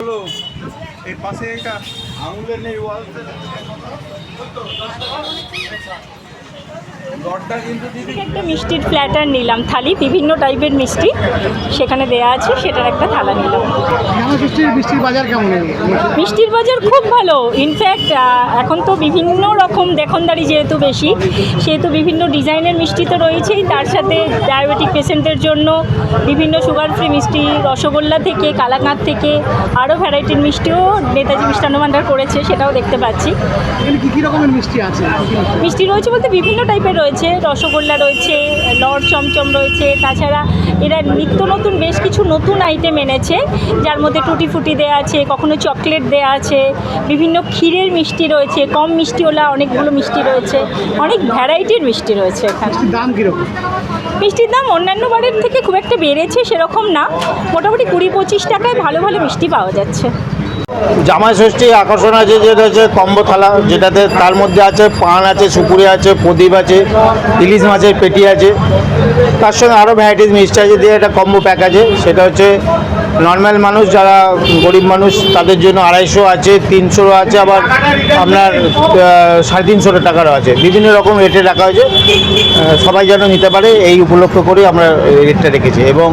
হলো এর পাশে এটা আঙুলের নেই ওয়াল একটা মিষ্টির ফ্ল্যাটার নিলাম থালি বিভিন্ন টাইপের মিষ্টি। সেখানে দেয়া আছে সেটার একটা থালা নিলাম। মিষ্টির মিষ্টির বাজার কেমন মিষ্টির বাজার খুব ভালো। ইনফ্যাক্ট এখন তো বিভিন্ন রকম দেখনদারি যেহেতু বেশি সেহেতু বিভিন্ন ডিজাইনের মিষ্টি তো রয়েছেই। তার সাথে ডায়াবেটিক পেশেন্টদের জন্য বিভিন্ন সুগার ফ্রি মিষ্টি রসগোল্লা থেকে কালাকাঁদ থেকে আরও ভ্যারাইটির মিষ্টিও নেতাজি মিষ্টান্ন ভাণ্ডার করেছে সেটাও দেখতে পাচ্ছি। কি কি রকমের মিষ্টি আছে? মিষ্টি? রয়েছে বলতে বিভিন্ন টাইপের রয়েছে। রসগোল্লা রয়েছে লড় চমচম রয়েছে তাছাড়া এরা নিত্য নতুন বেশ কিছু নতুন আইটেম এনেছে যার মধ্যে টুটি ফুটি দেওয়া আছে কখনো চকলেট দেওয়া আছে বিভিন্ন ক্ষীরের মিষ্টি রয়েছে কম মিষ্টিওলা অনেকগুলো মিষ্টি রয়েছে অনেক ভ্যারাইটির মিষ্টি রয়েছে এখানে। মিষ্টির দাম কীরকম? মিষ্টির দাম অন্যান্য বারের থেকে খুব একটা বেড়েছে সেরকম না মোটামুটি কুড়ি পঁচিশ টাকায় ভালো ভালো মিষ্টি পাওয়া যাচ্ছে। জামাই ষষ্ঠী আকর্ষণ আছে যেটা হচ্ছে কম্বো থালা যেটাতে তার মধ্যে আছে পান আছে সুপুরি আছে প্রদীপ আছে ইলিশ মাছের পেটি আছে। তার সঙ্গে আরও ভ্যারাইটিস মিষ্টি আছে দিয়ে একটা কম্বো প্যাক আছে সেটা হচ্ছে নর্মাল মানুষ যারা গরিব মানুষ, তাদের জন্য আড়াইশো আছে, তিনশোরও আছে, আবার আপনার সাড়ে তিনশোর টাকারও আছে। বিভিন্ন রকম রেটে রাখা হয়েছে। সবাই যেন নিতে পারে, এই উপলক্ষ করে আমরা রেটটা রেখেছি। এবং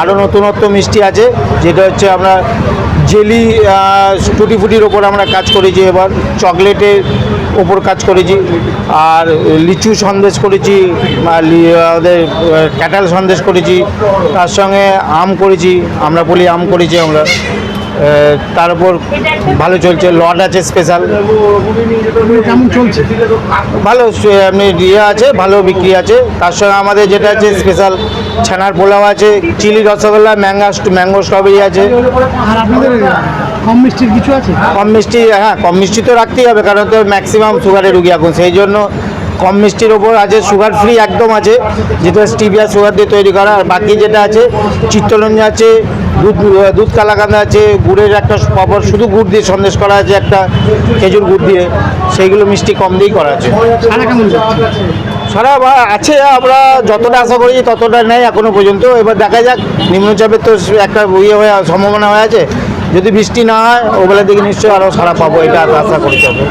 আরও নতুনত্ব মিষ্টি আছে, যেটা হচ্ছে আমরা জেলি টুটি ফুটির ওপর আমরা কাজ করেছি এবার, চকলেটের ওপর কাজ করেছি, আর লিচু সন্দেশ করেছি আমাদের ক্যাটাল সন্দেশ করেছি, তার সঙ্গে আম করেছি আমরা বলি আম করেছি আমরা। তার উপর ভালো চলছে। লট আছে স্পেশাল কেমন চলছে? ভালো আপনি ইয়ে আছে ভালো বিক্রি আছে। তার সঙ্গে আমাদের যেটা আছে স্পেশাল ছানার পোলাও আছে চিলি রসগোল্লা ম্যাঙ্গা ম্যাঙ্গো স্ট্রবেরি আছে। আর আপনাদের কম মিষ্টির কিছু আছে? কম মিষ্টি হ্যাঁ কম মিষ্টি তো রাখতেই হবে কারণ তো ম্যাক্সিমাম সুগারের রুগী এখন। সেই জন্য কম মিষ্টির ওপর আছে সুগার ফ্রি একদম আছে। যেটা স্টিভিয়া সুগার দিয়ে তৈরি করা। আর বাকি যেটা আছে চিত্তরঞ্জন আছে দুধ দুধ কালাকান্দা আছে গুড়ের একটা পাপড় শুধু গুড় দিয়ে সন্দেশ করা আছে একটা খেজুর গুড় দিয়ে। সেইগুলো মিষ্টি কম দিয়েই করা আছে। সারা বা- আছে আমরা যতটা আশা করি ততটা নেই এখনও পর্যন্ত। এবার দেখা যাক নিম্নচাপের তো একটা ইয়ে হয়ে সম্ভাবনা হয়ে আছে। যদি বৃষ্টি না হয় ওবেলার দিকে নিশ্চয়ই আরও সারা পাবো এটা আশা করতে হবে